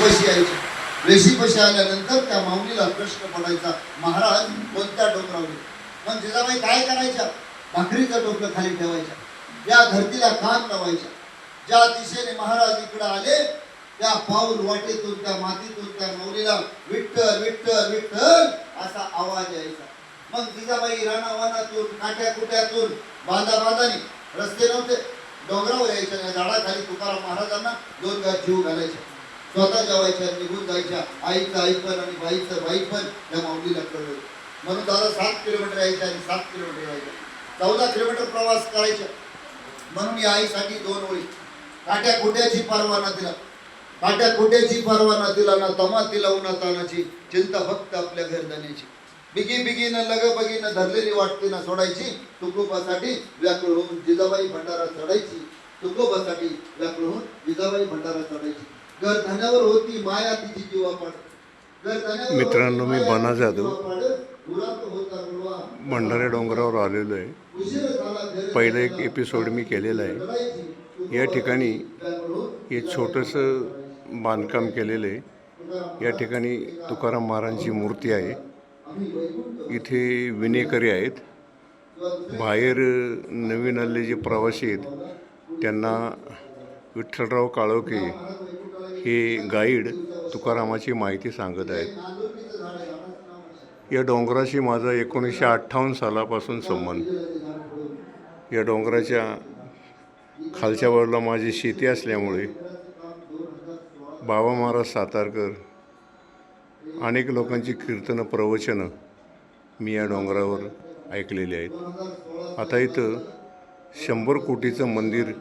वेशीपाशी यायचे वेशीपाशी आल्यानंतर त्या माऊलीला प्रश्न पडायचा महाराज कोणत्या डोंगरावर मग जिजाबाई काय करायच्या? भाकरीचं डोकं खाली ठेवायच्या. या धरतीला कान लावायच्या. ज्या दिशेने महाराज इकडे आले त्या पाऊल वाटेतून त्या मातीतून त्या माऊलीला विठ्ठल विठ्ठल विठ्ठल असा आवाज यायचा. मग जिजाबाई रानावानातून काट्या कुट्यातून बांधा बांधाने रस्ते नव्हते. डोंगरावर यायच्या झाडाखाली तुकाराम महाराजांना दोन गाय जीव घालायच्या स्वतः जेवायच्या निघून जायच्या. आईचं आईपण आणि बाईचं बाई पण या माऊलीला कळलं. म्हणून दादा सात किलोमीटर यायच्या आणि सात किलोमीटर यायच्या चौदा किलोमीटर प्रवास करायचा. म्हणून या आईसाठी दोन ओळी. काट्या कुट्याची परवाना दिला. काट्या कुट्याची परवाना दिला ना तमा तिला उन्हा तानाची. चिंता फक्त आपल्या घरदाण्याची. बिगी बिगीनं लग बगीनं धरलेली वाटते ना सोडायची. तुकोबासाठी व्याकुळ होऊन जिजाबाई भंडारा चढायची. तुकोबासाठी व्याकुळ होऊन जिजाबाई भंडारा चढायची. होती माया तिची मित्रांनो, मी बना जाधव. भंडारे डोंगरावर आलेलो आहे. पहिलं एक एपिसोड मी केलेला आहे. या ठिकाणी हे छोटंसं बांधकाम केलेलं आहे. या ठिकाणी तुकाराम महाराजांची मूर्ती आहे. इथे विनेकरी आहेत. बाहेर नवीन आलेले जे प्रवासी आहेत त्यांना विठ्ठलराव काळोखे हे गाईड तुकारामाची माहिती सांगत आहेत. या डोंगराशी माझा एकोणीसशे अठ्ठावन्न सालापासून संबंध. या डोंगराच्या खालच्या बाजूला माझी शेती असल्यामुळे बाबा महाराज सातारकर अनेक लोकांची कीर्तनं प्रवचनं मी या डोंगरावर ऐकलेली आहेत. आता इथं शंभर कोटीचं मंदिर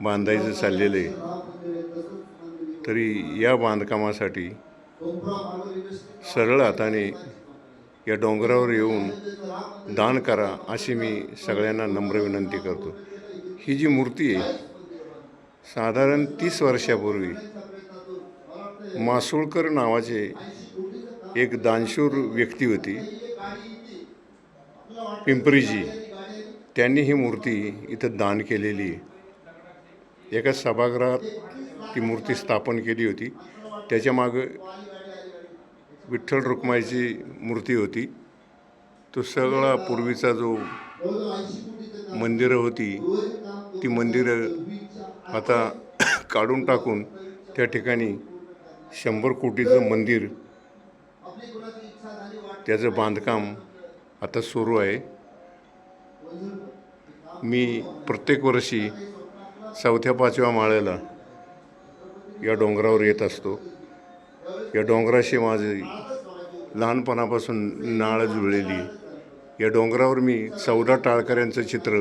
बांधायचं चाललेलं आहे. तरी या बांधकामासाठी सरळ हाताने या डोंगरावर येऊन दान करा अशी मी सगळ्यांना नम्र विनंती करतो. ही जी मूर्ती आहे साधारण तीस वर्षापूर्वी मासुळकर नावाचे एक दानशूर व्यक्ती होती पिंपरीजी. त्यांनी ही मूर्ती इथं दान केलेली आहे. एका सभागृहात ती मूर्ती स्थापन केली होती. त्याच्यामागं विठ्ठल रुक्माईची मूर्ती होती. तो सगळा पूर्वीचा जो मंदिरं होती ती मंदिरं आता काढून टाकून त्या ठिकाणी शंभर कोटीचं मंदिर त्याचं बांधकाम आता सुरू आहे. मी प्रत्येक वर्षी चौथ्या पाचव्या माळ्याला या डोंगरावर येत असतो. या डोंगराशी माझी लहानपणापासून नाळ जुळलेली आहे. या डोंगरावर मी चौदा टाळकऱ्यांचं चित्र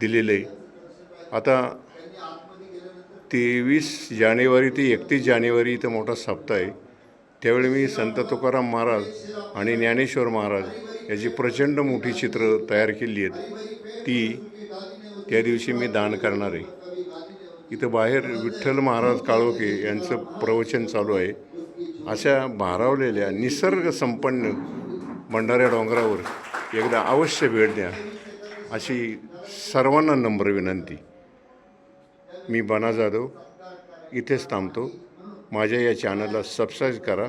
दिलेलं आहे. आता तेवीस जानेवारी ते एकतीस जानेवारी इथं मोठा सप्ताह आहे. त्यावेळी मी संत तुकाराम महाराज आणि ज्ञानेश्वर महाराज याची प्रचंड मोठी चित्र तयार केली आहेत. ती त्या दिवशी मी दान करणार आहे. इथं बाहेर विठ्ठल महाराज काळोखे यांचं प्रवचन चालू आहे. अशा भारावलेल्या निसर्ग संपन्न भंडाऱ्या डोंगरावर एकदा अवश्य भेट द्या अशी सर्वांना नम्र विनंती. मी बना जाधव इथेच थांबतो. माझ्या या चॅनलला सबस्क्राईब करा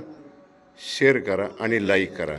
शेअर करा आणि लाईक करा.